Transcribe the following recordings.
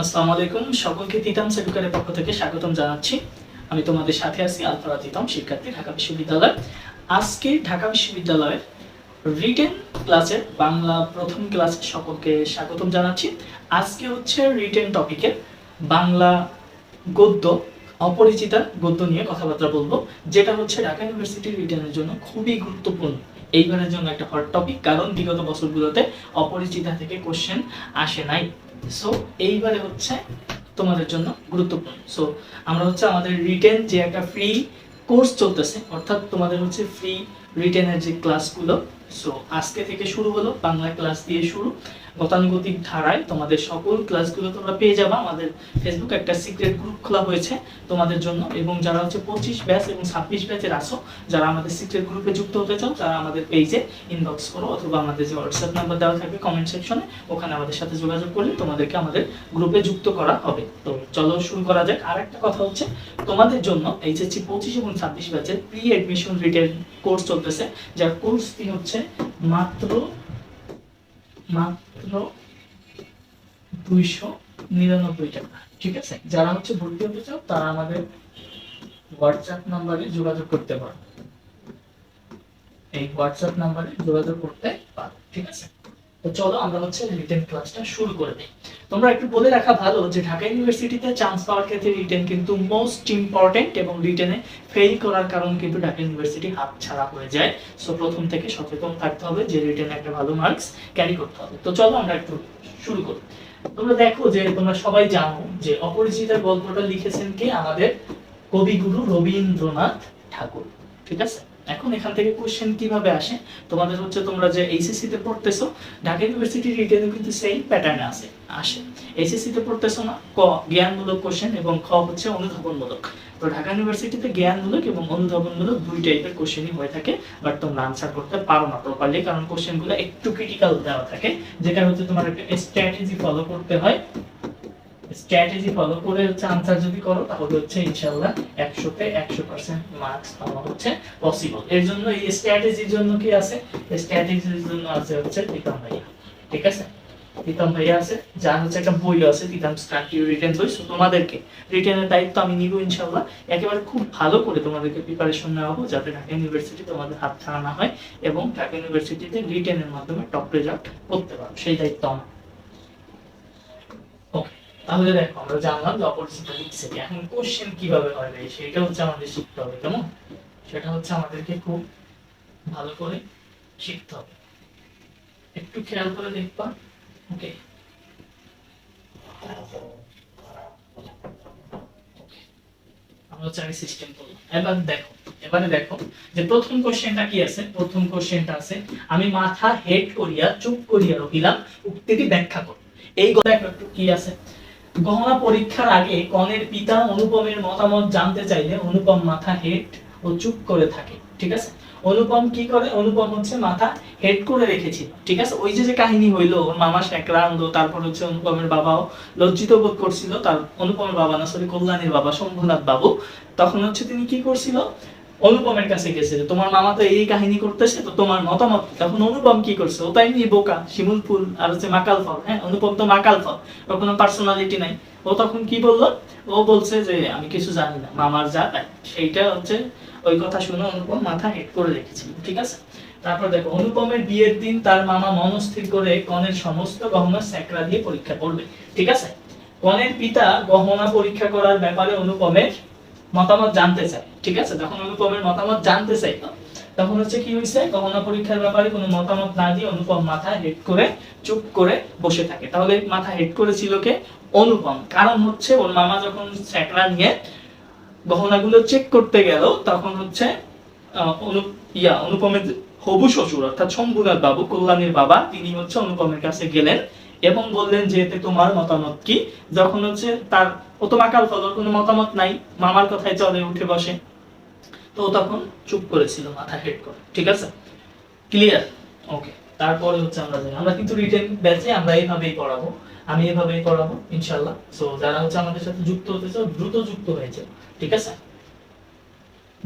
আসসালামু আলাইকুম। সকলকে তিতাম সেডুকারের পক্ষ থেকে স্বাগতম জানাচ্ছি। আমি তোমাদের সাথে আছি আলফারা তিতাম, শিক্ষার্থী, ঢাকা বিশ্ববিদ্যালয়। আজকে ঢাকা বিশ্ববিদ্যালয়ের রিটেন ক্লাসের বাংলা প্রথম ক্লাসে সকলকে স্বাগতম জানাচ্ছি। আজকে হচ্ছে রিটেন বাংলা গদ্য, অপরিচিতা গদ্য নিয়ে কথাবার্তা বলব, যেটা হচ্ছে ঢাকা ইউনিভার্সিটির রিটেনের জন্য খুবই গুরুত্বপূর্ণ। এইবারের জন্য একটা হট টপিক কারণ বিগত বছরগুলোতে অপরিচিতা থেকে কোশ্চেন আসে নাই। সো এইবারে হচ্ছে তোমাদের জন্য গুরুত্বপূর্ণ। সো আমরা হচ্ছে আমাদের রিটেন যে একটা ফ্রি কোর্স চলতেছে, অর্থাৎ তোমাদের হচ্ছে ফ্রি রিটেনের যে ক্লাসগুলো সো আজকে থেকে শুরু হলো, বাংলা ক্লাস দিয়ে শুরু। গতানুগতিক ধারায় তোমাদের সকল ক্লাসগুলো তোমরা পেয়ে যাবে। আমাদের ফেসবুক একটা সিক্রেট গ্রুপ খোলা হয়েছে তোমাদের জন্য এবং যারা হচ্ছে পঁচিশ ব্যাচ এবং ছাব্বিশ ব্যাচের আসো যারা আমাদের সিক্রেট গ্রুপে যুক্ত হতে চাও, তারা আমাদের পেজে ইনবক্স করো অথবা আমাদের যে হোয়াটসঅ্যাপ নাম্বার দেওয়া থাকবে কমেন্ট সেকশনে ওখানে আমাদের সাথে যোগাযোগ করলে তোমাদেরকে আমাদের গ্রুপে যুক্ত করা হবে। তো চলো শুরু করা যাক। আর একটা কথা হচ্ছে, তোমাদের জন্য এইচএসসি পঁচিশ এবং ছাব্বিশ ব্যাচের প্রি অ্যাডমিশন রিটেন কোর্স চলতেছে, যার কোর্স ফি হচ্ছে মাত্র মাত্র দুইশো নিরানব্বই টাকা। ঠিক আছে? যারা হচ্ছে ভর্তি হতে চাও, তারা আমাদের হোয়াটসঅ্যাপ নাম্বারে যোগাযোগ করতে পারো। এই হোয়াটসঅ্যাপ নাম্বারে যোগাযোগ করতে পারো। ঠিক আছে? তো চলো আমরা হচ্ছে রিটেন ক্লাসটা শুরু করে দিই। তোমরা একটু বলে রাখা ভালো যে ঢাকা ইউনিভার্সিটিতে চান্স পাওয়ার ক্ষেত্রে রিটেন কিন্তু মোস্ট ইম্পর্টেন্ট এবং রিটেনে ফেল করার কারণ কিন্তু ঢাকা ইউনিভার্সিটি হাত ছাড়া হয়ে যায়। সো প্রথম থেকে সচেতন থাকতে হবে যে রিটেনে একটা ভালো মার্কস ক্যারি করতে হবে। তো চলো আমরা একটু শুরু করি। তোমরা দেখো যে তোমরা সবাই জানো যে অপরিচিতার গল্পটা লিখেছেন কে? আমাদের কবিগুরু রবীন্দ্রনাথ ঠাকুর। ঠিক আছে? এখন এখান থেকে কোশ্চেন কীভাবে আসে? তোমাদের হচ্ছে তোমরা যে এইচএসসি তে পড়তেছো, ঢাকা ইউনিভার্সিটি রিটেনে কিন্তু সেই প্যাটার্নে আসে। আসে এইচএসসি তে পড়তেছো না, ক, জ্ঞানমূলক কোশ্চেন এবং খ হচ্ছে অনুধাবনমূলক। তো ঢাকা ইউনিভার্সিটিতে জ্ঞানমূলক এবং অনুধাবনমূলক দুই টাইপের কোশ্চেনই হয়ে থাকে বাট তোমরা আনসার করতে পারো না প্রপারলি কারণ কোশ্চেনগুলো একটু ক্রিটিক্যাল দেওয়া থাকে যেটা হচ্ছে তোমার একটা স্ট্র্যাটেজি ফলো করতে হয়। স্ট্র্যাটেজি ফলো করে হচ্ছে আনসার যদি করো, তাহলে হচ্ছে ইনশাআল্লাহ একশোতে একশো পার্সেন্ট মার্কস পাওয়া হচ্ছে পসিবল এর জন্য এই স্ট্র্যাটেজির জন্য কি আছে? স্ট্র্যাটেজির জন্য আছে হচ্ছে প্রীতম ভাইয়া। ঠিক আছে? প্রীতম ভাইয়া আছে, যার হচ্ছে একটা বই আছে প্রীতম স্ট্রাকচার রিটেন বই তোমাদেরকে রিটেনের দায়িত্ব আমি নিব ইনশাআল্লাহ। একেবারে খুব ভালো করে তোমাদেরকে প্রিপারেশন নেওয়াবো যাতে ঢাকা ইউনিভার্সিটি তোমাদের হাত ছাড়া না হয় এবং ঢাকা ইউনিভার্সিটিতে রিটেনের মাধ্যমে টপ রেজাল্ট করতে পারো। সেই দায়িত্ব আমার। তাহলে দেখো, আমরা জানলাম যে অপরিচিত কি। এখন কোশ্চেন কীভাবে হয় রে সেটা হচ্ছে আমাদের শিখতে হবে, কেমন? সেটা হচ্ছে আমাদেরকে খুব ভালো করে শিখতে হবে। একটু খেয়াল করে দেখবা ওকে আমরা হচ্ছে সিস্টেম করব এবার দেখো, এবারে দেখো যে প্রথম কোশ্চেনটা কি আছে? প্রথম কোশ্চেনটা আছে, আমি মাথা হেড করিয়া, চুপ করিয়া রহিলাম, উক্তিটি ব্যাখ্যা করো এই গল্প একটু কি আছে? গহনা পরীক্ষার আগে কনের পিতা অনুপমের মতামত জানতে চাইলে অনুপম মাথা হেড ও চুপ করে থাকে, ঠিক আছে? অনুপম কি করে? অনুপম হচ্ছে মাথা হেড করে রেখেছিল, ঠিক আছে? ওই যে যে কাহিনী হইল ওর মামা শেখরা আনলো তারপর হচ্ছে অনুপমের বাবাও লজ্জিত বোধ করছিল, তার অনুপমের বাবা না সরি কল্যাণীর বাবা, শম্ভুনাথ বাবু, তখন হচ্ছে তিনি কি করছিল? অনুপমের কাছে গেছে যে, তোমার মামা তো এই কাহিনী করতেছে, তো তোমার মতামত তখন অনুপম কি করছে? ও তাই নিয়ে বোকা, শিমুল ফুল আর হচ্ছে মাকাল ফল হ্যাঁ? অনুপম তো মাকাল ফল ওর কোনো পার্সোনালিটি নাই। ও তখন কি বলল? ও বলছে যে, আমি কিছু জানি না, মামার যা তাই। সেইটা হচ্ছে ওই কথা শুনে অনুপম মাথা হেড করে রেখেছিল, ঠিক আছে? তারপর দেখো, অনুপমের বিয়ের দিন তার মামা মনস্থির করে কনের সমস্ত গহনা স্যাকরা দিয়ে পরীক্ষা করবে, ঠিক আছে? কনের পিতা গহনা পরীক্ষা করার ব্যাপারে অনুপমের মতামত জানতে চায়। ঠিক আছে? যখন অনুপমের মতামত জানতে চাই, তখন হচ্ছে কি হয়েছে গহনা পরীক্ষার ব্যাপারে কোনো মতামত না দিয়ে অনুপম মাথা হেড করে, চুপ করে বসে থাকে। তাহলে মাথা হেড করেছিল কে? অনুপম। কারণ হচ্ছে ওর মামা যখন স্যাকরা নিয়ে গহনাগুলো চেক করতে গেল, তখন হচ্ছে ইয়া, অনুপমের হবু শ্বশুর, অর্থাৎ শম্ভুনাথ বাবু, কল্যাণীর বাবা, তিনি হচ্ছে অনুপমের কাছে গেলেন এবং বললেন যে, এতে তোমার মতামত কি? যখন হচ্ছে তার, ও তো মাকাল ফল কোনো মতামত নাই? মামার কথায় চলে, উঠে বসে। তো তখন চুপ করেছিল মাথা হেড করে, ঠিক আছে? ক্লিয়ার ওকে তারপরে হচ্ছে আমরা যাই। আমরা কিন্তু রিটেন ব্যাচে আমরা এইভাবেই পড়াবো। আমি এভাবেই পড়াবো ইনশাল্লাহ সো যারা হচ্ছে আমাদের সাথে যুক্ত হতে চাও, দ্রুত যুক্ত হয়ে যাও, ঠিক আছে?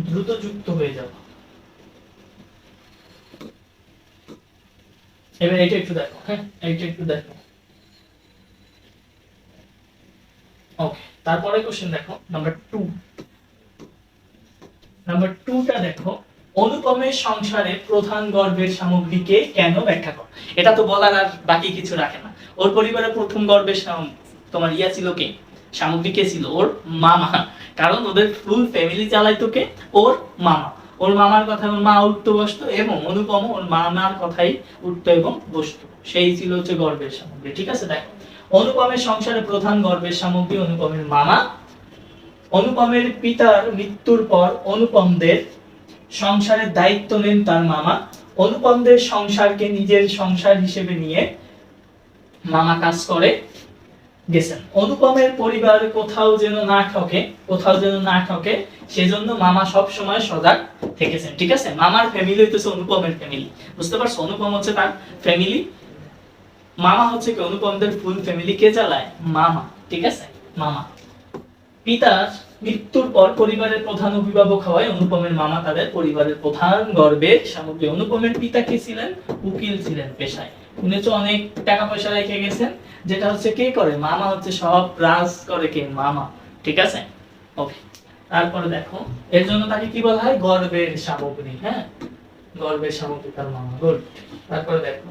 দ্রুত যুক্ত হয়ে যাও। এবার এটা একটু দেখো হ্যাঁ? এইটা একটু দেখো। ওকে তারপরে কোশ্চেন দেখো নাম্বার টু নাম্বার টুটা দেখো অনুপমের সংসারে প্রধান গর্ভের সামগ্রীকে কেন ব্যাখ্যা কর? এটা তো বলার আর বাকি কিছু রাখে না। ওর পরিবারের প্রথম গর্ভের সাম- তোমার ইয়া ছিল কে? সামগ্রী কে ছিল? ওর মামা। কারণ ওদের ফুল ফ্যামিলি চালাইতো কে ওর মামা। ওর মামার কথা ওর মা উঠতো বসতো এবং অনুপম ওর মামার কথাই উঠতো এবং বসতো। সেই ছিল হচ্ছে গর্বের সামগ্রী। ঠিক আছে, দেখো। অনুপমের সংসারে প্রধান গর্বের সামগ্রী অনুপমের মামা। অনুপমের পিতার মৃত্যুর পর অনুপমদের সংসারের দায়িত্ব নেন তার মামা। অনুপমদের সংসারকে নিজের সংসার হিসেবে নিয়ে মামা কাজ করে গেছেন। অনুপমের পরিবার কোথাও যেন না ঠকে, কোথাও যেন না ঠকে, সেজন্য মামা সব সময় সজাগ থেকেছেন। ঠিক আছে? মামার ফ্যামিলি হইতেছে অনুপমের ফ্যামিলি বুঝতে পারছ? অনুপম হচ্ছে তার ফ্যামিলি মামা হচ্ছে কি? অনুপমদের ফুল ফ্যামিলি কে চালায় মামা। ঠিক আছে? মামা। পিতার মৃত্যুর পর পরিবারের প্রধান অভিভাবক হওয়ায় অনুপমের মামা তাদের পরিবারের প্রধান গর্বের সামগ্রী। অনুপমের পিতা কে ছিলেন? উকিল ছিলেন পেশায়। উনি তো অনেক টাকা পয়সা রেখে গেছেন। যেটা হচ্ছে কে করে? মামা হচ্ছে সব রাজ করে কে? মামা। ঠিক আছে? তারপরে দেখো, এর জন্য তাকে কি বলা হয়? গর্বের সামগ্রী হ্যাঁ? গর্বের সামগ্রী, তার মামা। গুড তারপরে দেখো।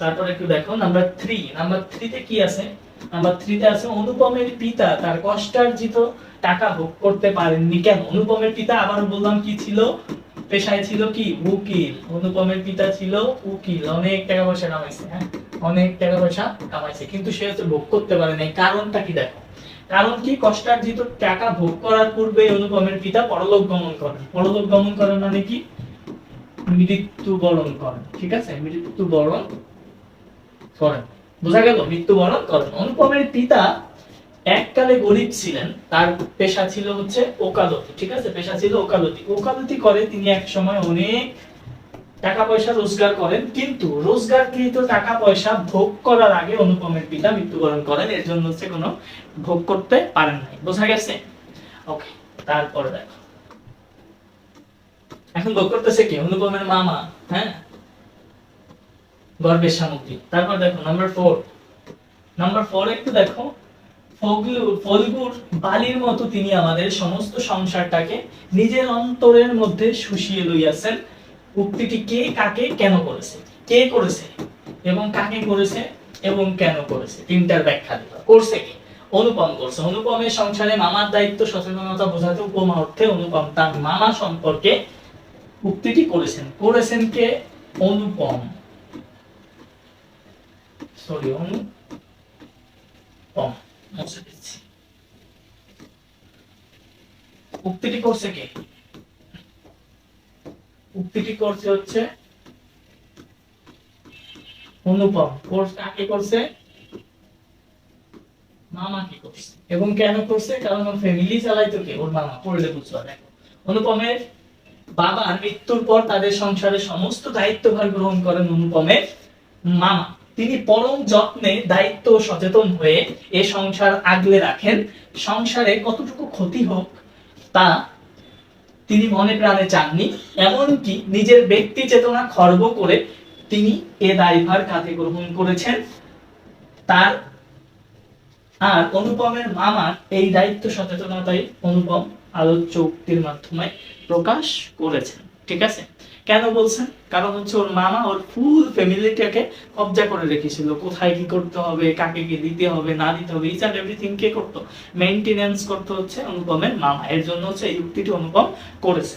তারপরে একটু দেখো নাম্বার থ্রি নাম্বার থ্রিতে কি আছে? নাম্বার থ্রিতে আছে, অনুপমের পিতা। তার কষ্টার্জিত টাকা ভোগ করতে পারেননি। কেন? অনুপমের পিতা, আবার বললাম, কি ছিল? পেশায় ছিল কি? উকিল। অনুপমের পিতা ছিল উকিল। অনেক টাকা পয়সা কামাইছে হ্যাঁ? অনেক টাকা পয়সা কামাইছে। কিন্তু সে হচ্ছে ভোগ করতে পারে নাই। কারণটা কি দেখো? কারণ কি? কষ্টার্জিত টাকা ভোগ করার পূর্বে অনুপমের পিতা পরলোক গমন করেন। পরলোক গমন করেন মানে কি? মৃত্যু বরণ করেন। ঠিক আছে? মৃত্যু বরণ করেন। বোঝা গেল, মৃত্যুবরণ করেন। অনুপমের পিতা এককালে গরিব ছিলেন, তার পেশা ছিল হচ্ছে ওকালতি, ঠিক আছে? পেশা ছিল ওকালতি। ওকালতি করে তিনি এক সময় অনেক টাকা পয়সা রোজগার করেন, কিন্তু রোজগারকৃত টাকা পয়সা ভোগ করার আগে অনুপমের পিতা মৃত্যুবরণ করেন। এর জন্য হচ্ছে কোনো ভোগ করতে পারেন নাই। বোঝা গেছে? ওকে, তারপরে দেখো। এখন ভোগ করতেছে কি? অনুপমের মামা হ্যাঁ? গর্বের সামগ্রী। তারপর দেখো নাম্বার ফোর নাম্বার ফোর একটু দেখো ফলগুর বালির মতো তিনি আমাদের সমস্ত সংসারটাকে নিজের অন্তরের মধ্যে শুষিয়ে লইয়াছেন। উক্তিটি কে কাকে কেন করেছে? কে করেছে? এবং কাকে করেছে? এবং কেন করেছে? তিনটার ব্যাখ্যা দিবা করছে কি? অনুপম করছে। অনুপমের সংসারে মামার দায়িত্ব সচেতনতা বোঝাতে উপমা অর্থে অনুপম তার মামা সম্পর্কে উক্তিটি করেছেন। করেছেন কে? অনুপম। সরি অনুপম মুছে দিচ্ছি উক্তিটি করছে কে? উক্তিটি করছে হচ্ছে অনুপম। কোর্স কাকে করছে? মামা কি করছে। এবং কেন করছে? কারণ ওর ফ্যামিলি চালাইতো কে? ওর মামা, পড়লে বুঝবা দেখো, অনুপমের বাবার মৃত্যুর পর তাদের সংসারে সমস্ত দায়িত্বভার গ্রহণ করেন অনুপমের মামা। তিনি পরম যত্নে দায়িত্ব সচেতন হয়ে এ সংসার আগলে রাখেন। সংসারে কতটুকু ক্ষতি হোক, তা তিনি মনে প্রাণে চাননি। এমনকি নিজের ব্যক্তি চেতনা খর্ব করে তিনি এ দায়ভার কাঁধে গ্রহণ করেছেন। তার আর অনুপমের মামার এই দায়িত্ব সচেতনতাই অনুপম আলোচ্য উক্তির মাধ্যমে প্রকাশ করেছেন। ঠিক আছে? কেন বলছেন? কারণ হচ্ছে ওর মামা ওর ফুল ফ্যামিলিটাকে কবজা করে রেখেছিল। কোথায় কি করতে হবে, কাকে কি দিতে হবে, না দিতে হবে ইচ অ্যান্ড এভরিথিং কে করতো। মেইনটেনেন্স করতে হচ্ছে অনুপমের মামা। এর জন্য হচ্ছে এই উক্তিটি অনুপম করেছে।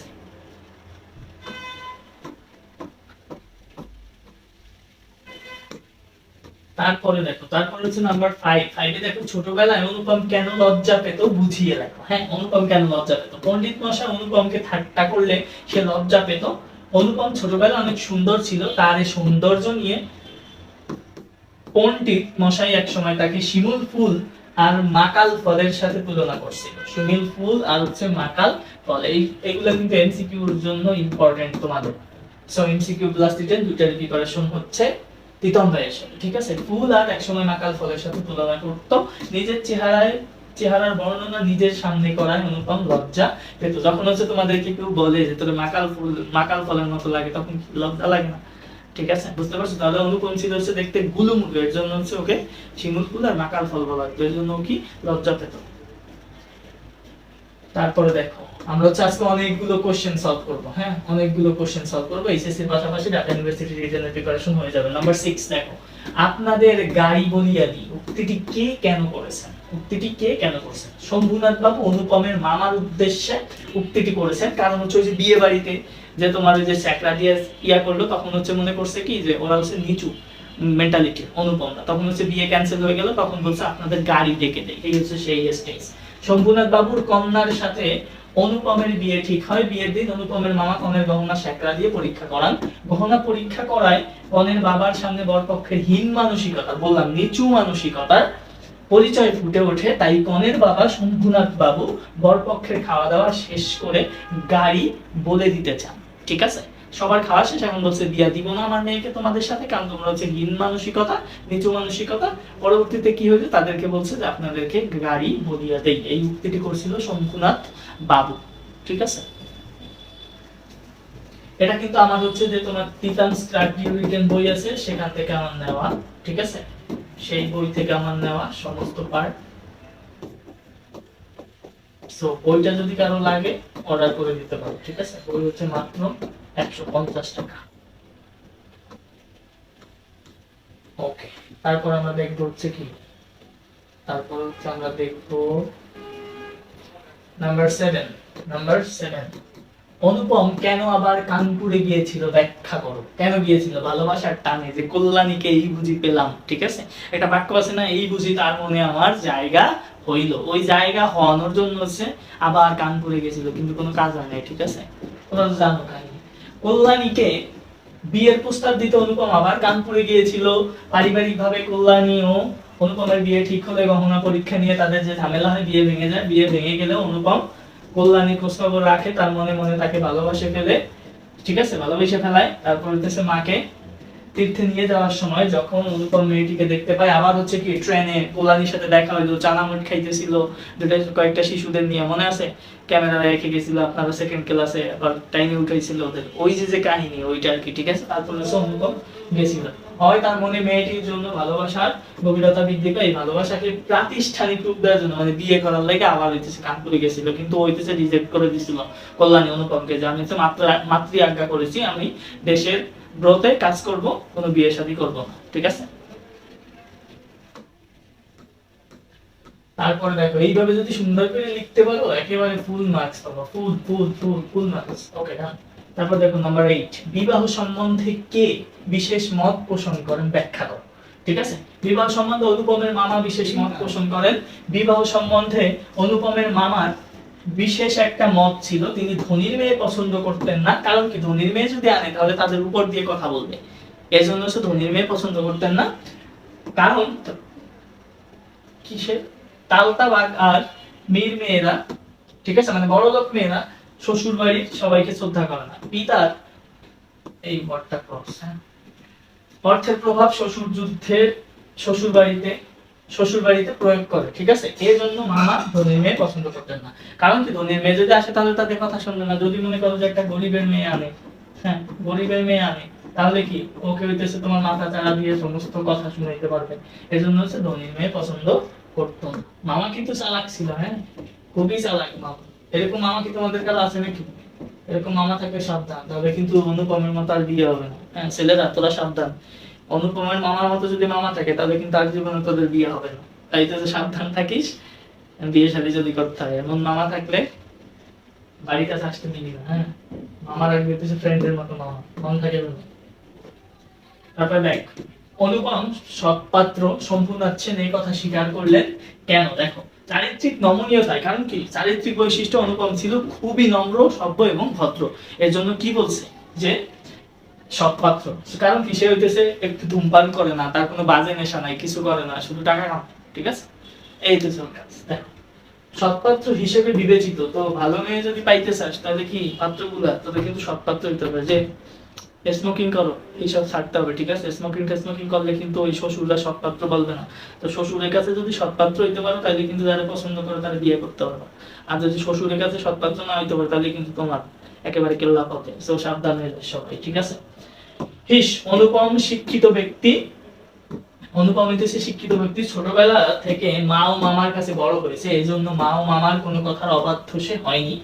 তারপরে দেখো, তারপরে হচ্ছে নাম্বার ফাইভ ফাইভে দেখো, ছোটবেলায় অনুপম কেন লজ্জা পেত বুঝিয়ে লেখো। হ্যাঁ অনুপম কেন লজ্জা পেত? পণ্ডিত মশাই অনুপমকে ঠাট্টা করলে সে লজ্জা পেত অনুপম ছোটবেলায় অনেক সুন্দর ছিল। তার এই সৌন্দর্য নিয়ে পণ্ডিত মশাই এক সময় তাকে শিমুল ফুল আর মাকাল ফলের সাথে তুলনা করছিল। শিমুল ফুল আর হচ্ছে মাকাল ফল, এই, এগুলো কিন্তু এমসিকিউর জন্য ইম্পর্টেন্ট তোমাদের। সো এমসিকিউ প্লাস রিটেন দুইটার প্রিপারেশন হচ্ছে তিতম ভাইয়ের ঠিক আছে? ফুল আর একসময় মাকাল ফলের সাথে তুলনা করতো। নিজের চেহারায় চেহারার বর্ণনা নিজের সামনে করায় অনুপম লজ্জা। পেত যখন হচ্ছে তোমাদেরকে কেউ বলে যে তোর মাকাল ফুল, মাকাল ফলের মতো লাগে, তখন কি লজ্জা লাগে না? ঠিক আছে? বুঝতে পারছ? তাহলে অনুপম ছিল হচ্ছে দেখতে গুলুমুলু। এর জন্য হচ্ছে ওকে শিমুল ফুল আর নাকাল ফল বলা এর জন্য কি লজ্জা পেত। তারপরে দেখো, আমরা হচ্ছে আজকে অনেকগুলো কোশ্চেন সলভ করব হ্যাঁ? অনেকগুলো কোশ্চেন সলভ করব। এইচএসসি এর পাশাপাশি ঢাকা ইউনিভার্সিটি রিটেনের প্রিপারেশন হয়ে যাবে। নাম্বার 6 দেখো। আপনাদের গাড়ি বলিয়াদি উক্তিটি কে কেন করেছেন? উক্তিটি কে কেন করেছেন? শম্ভুনাথ বাবু অনুপমের মামার উদ্দেশ্যে উক্তিটি করেছেন। কারণ হচ্ছে ওই যে বিয়ে বাড়িতে যে তোমার ওই যে স্যাকরা দিয়ে ইয়া করল, তখন হচ্ছে মনে করছে কি যে ওরা হচ্ছে নিচু মেন্টালিটি অনুপমরা তখন হচ্ছে বিয়ে ক্যান্সেল হয়ে গেল, তখন বলছে আপনাদের গাড়ি ডেকে দেয় এই হচ্ছে সেই স্টেজ শম্ভুনাথ বাবুর কন্যার সাথে অনুপমের বিয়ে ঠিক হয় বিয়ের দিন অনুপমের মামা কনের গহনা স্যাকরা দিয়ে পরীক্ষা করান। গহনা পরীক্ষা করায় কনের বাবার সামনে বরপক্ষের হীন মানসিকতা, বললাম নিচু মানসিকতার পরিচয় ফুটে ওঠে, তাই কনের বাবা শম্ভুনাথ বাবু বরপক্ষের খাওয়া দাওয়া শেষ করে গাড়ি বলে দিতে চান। ঠিক আছে? সবার খাওয়া শেষ, এখন বলছে, বিয়া দিব না আমার মেয়েকে তোমাদের সাথে। কারণ তোমরা হচ্ছে হীন মানসিকতা, নিচু মানসিকতা। পরবর্তীতে কি হয়েছে? তাদেরকে বলছে যে, আপনাদেরকে গাড়ি বলিয়া দেই। এই উক্তিটি করছিল শম্ভুনাথ বাবু, ঠিক আছে? এটা কিন্তু আমার হচ্ছে যে তোমার তিতান স্ট্রাটিও রিটেন বই আছে, সেখান থেকে আমার নেওয়া, ঠিক আছে? সেই বই থেকে আমার নেওয়া সমস্ত পার্ট সো বইটা যদি কারও লাগে অর্ডার করে দিতে পারো, ঠিক আছে? বই হচ্ছে মাত্র একশো পঞ্চাশ টাকা। ওকে তারপর আমরা দেখব হচ্ছে কি? তারপর হচ্ছে আমরা দেখব number seven number seven Anupam কেন আবার কানপুরে গিয়েছিল? ব্যাখ্যা করো। কেন গিয়েছিল? ভালোবাসার টানে যে কল্যাণীকে এই বুঝি পেলাম, ঠিক আছে? একটা বাক্য আছে না, এই বুঝি তার মনে আমার জায়গা হইল। ওই জায়গা হওয়ানোর জন্য হচ্ছে আবার কানপুরে গেছিল কিন্তু কোনো কাজ হয় নাই, ঠিক আছে? তো জানো কাহিনী। কল্যাণীকে বিয়ের প্রস্তাব দিতে অনুপম আবার কানপুরে গিয়েছিল। পারিবারিক ভাবে কল্যাণী ও অনুপমের বিয়ে ঠিক হলে গহনা পরীক্ষা নিয়ে তাদের যে ঝামেলা হয়, বিয়ে ভেঙে যায়। বিয়ে ভেঙে গেলে অনুপম কল্যাণী খোঁজখবর রাখে, তার মনে মনে তাকে ভালোবাসে ফেলে, ঠিক আছে? ভালোবেসে ফেলায়। তারপর হচ্ছে মাকে তীর্থে নিয়ে যাওয়ার সময় যখন অনুপম মেয়েটিকে দেখতে পায়, আবার হচ্ছে কি ট্রেনে কল্যাণীর সাথে দেখা হইল চানামুট খাইতেছিল, দুটা কয়েকটা শিশুদের নিয়ে, মনে আছে? ক্যামেরা রেখে গেছিল আপনারা সেকেন্ড ক্লাসে আবার টাইমে ওদের। ওই যে যে কাহিনী, ওইটা আর কি, ঠিক আছে? তারপর গেছিল। হয় তার মনে মেয়েটির জন্য ভালোবাসার গভীরতা বৃদ্ধি পায় ভালোবাসাকে প্রাতিষ্ঠানিক রূপ দেওয়ার জন্য মানে বিয়ে করার লাগে আবার হইতেছে কানপুরে গেছিল, কিন্তু হইতেছে রিজেক্ট করে দিছিল। কল্যাণী অনুপমকে যে আমি মাত্র মাতৃ আজ্ঞা করেছি আমি, দেশের ব্রতে কাজ করব, কোনো বিয়ে শাদী করব ঠিক আছে? তারপরে দেখো এইভাবে যদি সুন্দর করে লিখতে পারো একেবারে ফুল মার্কস পাবো। ফুল ফুল ফুল ফুল মার্কস ওকে ডান তারপর দেখো নাম্বার এইট বিবাহ সম্বন্ধে কে বিশেষ মত পোষণ করেন? ব্যাখ্যা করো। ঠিক আছে? বিবাহ সম্বন্ধে অনুপমের মামা বিশেষ মত পোষণ করেন। বিবাহ সম্বন্ধে অনুপমের মামার বিশেষ একটা মত ছিল তিনি ধনীর মেয়ে পছন্দ করতেন না। কারণ কি? ধনীর মেয়ে যদি আনে তাহলে তাদের উপর দিয়ে কথা বলবে। এজন্য সে ধনীর মেয়ে পছন্দ করতেন না। কারণ কিসের? তালতাবাগ আর মীর মেয়েরা, ঠিক আছে? মানে বড় লোক মেয়েরা শ্বশুর বাড়ির সবাইকে শ্রদ্ধা করে না। পিতার এই বটটা ক্রস হ্যাঁ? অর্থের প্রভাব শ্বশুর যুদ্ধের শ্বশুর বাড়িতে শ্বশুর বাড়িতে প্রয়োগ করে, ঠিক আছে? এই জন্য মামা ধনীর মেয়ে পছন্দ করতেন না। কারণ কি? ধনীর মেয়ে যদি আসে, তাহলে তাদের কথা শুনবে না। যদি মনে করো যে একটা গরিবের মেয়ে আনে হ্যাঁ গরিবের মেয়ে আনে, তাহলে কি? ওকে হইতেছে তোমার মাথা চাড়া দিয়ে সমস্ত কথা শুনাইতে পারবে। এজন্য হচ্ছে ধনীর মেয়ে পছন্দ করতো মামা কিন্তু চালাক ছিল হ্যাঁ? খুবই চালাক মামা। এরকম মামা কি তোমাদের কাছে আছে নাকি? এরকম মামা থাকলে সাবধান তাহলে কিন্তু অনুপমের মতো আর বিয়ে হবে না। হ্যাঁ ছেলেরা, তোরা সাবধান। অনুপমের মামার মতো যদি মামা থাকে, তাহলে কিন্তু আর জীবনে তোদের বিয়ে হবে না। তাই তো সাবধান থাকিস, বিয়ে শাদী যদি করতে হয়। এমন মামা থাকলে বাড়ির কাছে আসতে দিবি না হ্যাঁ? মামার হচ্ছে ফ্রেন্ডের মতো মামা, মন থাকে তারপর দেখ অনুপম সৎপাত্র সম্পূর্ণ আছেন এই কথা স্বীকার করলেন। কেন? দেখো, চারিত্রিক নমনীয়তায়, কারণ কি? চারিত্রিক বৈশিষ্ট্য অনুপম ছিল খুবই নম্র, সভ্য এবং ভদ্র। এর জন্য কি বলছে? যে সৎপাত্র। কারণ কি? সে হইতেছে একটু ধূমপান করে না, তার কোনো বাজে নেশা নাই, কিছু করে না, শুধু টাকা কামায়, ঠিক আছে? এই তো সব কাজ সৎপাত্র হিসেবে বিবেচিত, তো ভালো মেয়ে যদি পাইতে চাস, তাহলে কি পাত্রগুলা? তোদের কিন্তু সৎপাত্র হইতে হবে। যে স্মোকিং করো। এইসব ছাড়তে হবে, ঠিক আছে? স্মোকিং স্মোকিং করলে কিন্তু ওই শ্বশুররা সৎপাত্র বলবে না। তো শ্বশুরের কাছে যদি সৎপাত্র হইতে পারো তাহলে কিন্তু যারা পছন্দ করে তারা বিয়ে করতে পারবে। আর যদি শ্বশুরের কাছে সৎপাত্র না হইতে পারে তাহলে কিন্তু তোমার একেবারে কেল্লা পথে। সো সাবধান হয়ে সবাই, ঠিক আছে? হিস, অনুপম শিক্ষিত ব্যক্তি। অনুপম হইতেছে শিক্ষিত ব্যক্তি ছোটবেলা থেকে মা ও মামার কাছে বড় হয়েছে। এই জন্য মা ও মামার কোনো কথার অবাধ্য সে হয়নি।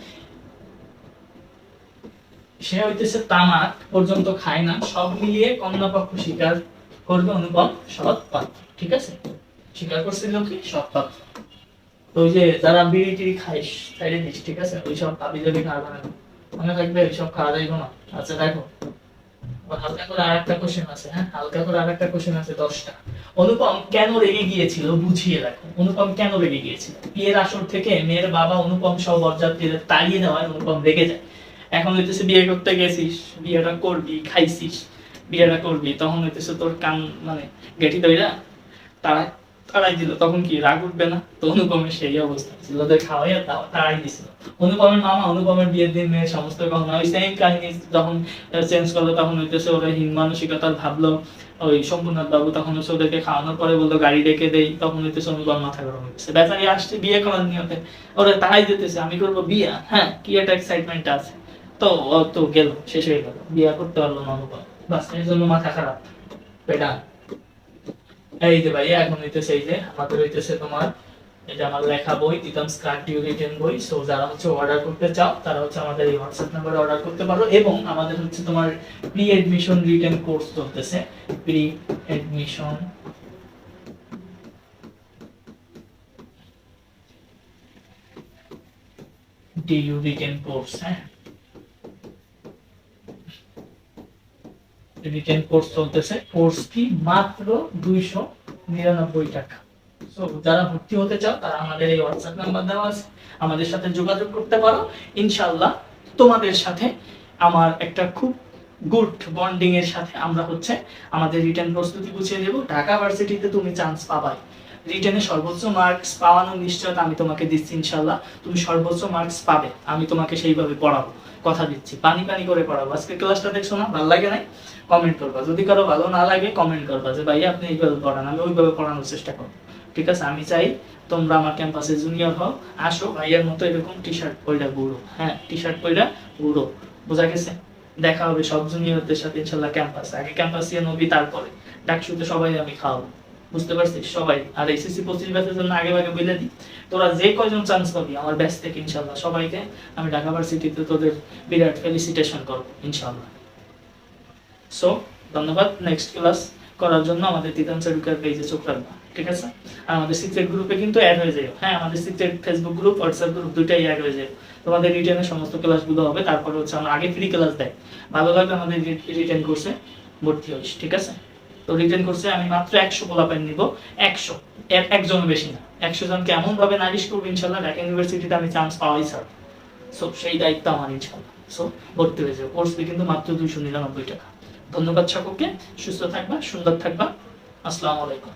সে হইতেছে তামাক পর্যন্ত খায় না। সব মিলিয়ে কন্যাপক্ষ স্বীকার করবে অনুপম সৎ পাত্র ঠিক আছে? স্বীকার করছিল কি? সৎ পাত্র ওই যে যারা বিড়ি টিড়ি খাইস সাইডে দিস ঠিক আছে? ওই সব পাবি যাবি খাওয়া না। মনে থাকবে ওই সব খাওয়া যাইব না। আচ্ছা দেখো। হালকা করে আর একটা কোশ্চেন আছে হ্যাঁ? হালকা করে আর একটা কোশ্চেন আছে, দশটা। অনুপম কেন রেগে গিয়েছিল? বুঝিয়ে রাখো অনুপম কেন রেগে গিয়েছিল? বিয়ের আসর থেকে মেয়ের বাবা অনুপম সহ বরযাত্রীদের তাড়িয়ে দেওয়ায় অনুপম রেগে যায়। এখন হইতেছে বিয়ে করতে গেছিস, বিয়েটা করবি, খাইছিস, বিয়েটা করবি, তখন হইতেছে তোর কান মানে গেটি দইরা তারা তারাই দিল। তখন কি রাগ উঠবে না? তো অনুপমের সেই অবস্থা ছিল। ওদের খাওয়াইয়া তারাই দিছিল। অনুপমের মামা, অনুপমের বিয়ের দিন সমস্ত গহনা ওই সেম কাহিনী যখন চেঞ্জ করল, তখন হইতেছে ওরা হীন মানসিকতার ভাবলো। ওই শম্ভুনাথ বাবু তখন হচ্ছে ওদেরকে খাওয়ানোর পরে বলল, গাড়ি ডেকে দেই। তখন হইতেছে অনুপম মাথা গরম হইতেছে। বেচারি আসছে বিয়ে করার নিয়তে। ওরা তারাই দিতেছে, আমি করব বিয়ে? হ্যাঁ কি একটা এক্সাইটমেন্ট আছে। তো ও তো গেল, শেষ হয়ে গেল। বিয়ে করতে পারল না অনুপম বাস, এর জন্য মাথা খারাপ। বেটা এই যে ভাই এখন হইতেছে এই যে, আমাদের হইতেছে তোমার যে আমার লেখা বই তিতাম স্ক্রাট রিটেন বই। সো যারা হচ্ছে অর্ডার করতে চাও, তারা হচ্ছে আমাদের এই হোয়াটসঅ্যাপ নাম্বারে অর্ডার করতে পারো। এবং আমাদের হচ্ছে তোমার প্রি এডমিশন রিটেন কোর্স চলতেছে। Pre admission DU written course হ্যাঁ? রিটেন কোর্স চলতেছে। কোর্স ফি মাত্র দুইশো নিরানব্বই টাকা। সো যারা ভর্তি হতে চাও, তারা আমাদের এই হোয়াটসঅ্যাপ নাম্বার দেওয়া আছে। আমাদের সাথে যোগাযোগ করতে পারো। ইনশাল্লাহ তোমাদের সাথে আমার একটা খুব গুড বন্ডিং এর সাথে আমরা হচ্ছে আমাদের রিটার্ন প্রস্তুতি গুছিয়ে দেবো ঢাকা ভার্সিটিতে তুমি চান্স পাবাই। রিটেনে সর্বোচ্চ মার্কস পাওয়ানোর নিশ্চয়তা আমি তোমাকে দিচ্ছি ইনশাল্লাহ তুমি সর্বোচ্চ মার্কস পাবে, আমি তোমাকে সেইভাবে পড়াবো। কথা দিচ্ছি, পানি পানি করে পড়াবো। আজকে ক্লাসটা দেখছ না? ভালো লাগে নাই? কমেন্ট করবা। যদি কারও ভালো না লাগে কমেন্ট করবা যে ভাই আপনি এইভাবে পড়ান, আমি ওইভাবে পড়ানোর চেষ্টা করব। ঠিক আছে? আমি চাই তোমরা আমার ক্যাম্পাসে জুনিয়র হও, আসো, ভাইয়ের মতো এরকম টি শার্ট পইরা ঘুরো। হ্যাঁ টি শার্ট পইরা ঘুরো। বোঝা গেছে? দেখা হবে সব জুনিয়রদের সাথে ইনশাল্লাহ ক্যাম্পাসে আগে ক্যাম্পাস নবী, তারপরে। ডাকসুতে সবাই আমি খাওয়াবো। বুঝতে পারছিস সবাই, আর এসএসসি পঁচিশ ব্যাচের জন্য আগে আগে বলে দিই তোরা যে কয়জন চান্স পাবি আমার ব্যাচ থেকে ইনশাল্লাহ সবাইকে, আমি ঢাকা ভার্সিটিতে তোদের বিরাট ফেলিসিটেশন করব ইনশাল্লাহ সো ধন্যবাদ। নেক্সট ক্লাস করার জন্য আমাদের তিতান সার্ভিকার পেজে চোখ রাখবা, ঠিক আছে? আর আমাদের সিক্রেট গ্রুপে কিন্তু অ্যাড হয়ে যাবে হ্যাঁ আমাদের secret Facebook group WhatsApp group দুইটাই অ্যাড হয়ে যাবে তোমাদের রিটার্নের সমস্ত ক্লাসগুলো হবে, তারপরে হচ্ছে আমরা আগে ফ্রি ক্লাস দেয়। ভালো লাগবে আমাদের রিটার্ন কোর্সে ভর্তি হইস, ঠিক আছে? তো রিটেন করছে, আমি মাত্র একশো পোলাপেন নিব। একশো। একজন বেশি না। একশো জনকে এমন ভাবে নারিশ করব ইনশাল্লাহ, ঢাকা ইউনিভার্সিটিতে আমি চান্স পাওয়াই স্যার সো সেই দায়িত্ব আমার ইনশাল্লাহ। সো ভর্তি হয়ে যাবে কোর্স ফি কিন্তু মাত্র দুইশো নিরানব্বই টাকা। ধন্যবাদ সকলকে। সুস্থ থাকবা, সুন্দর থাকবা। আসসালামু আলাইকুম।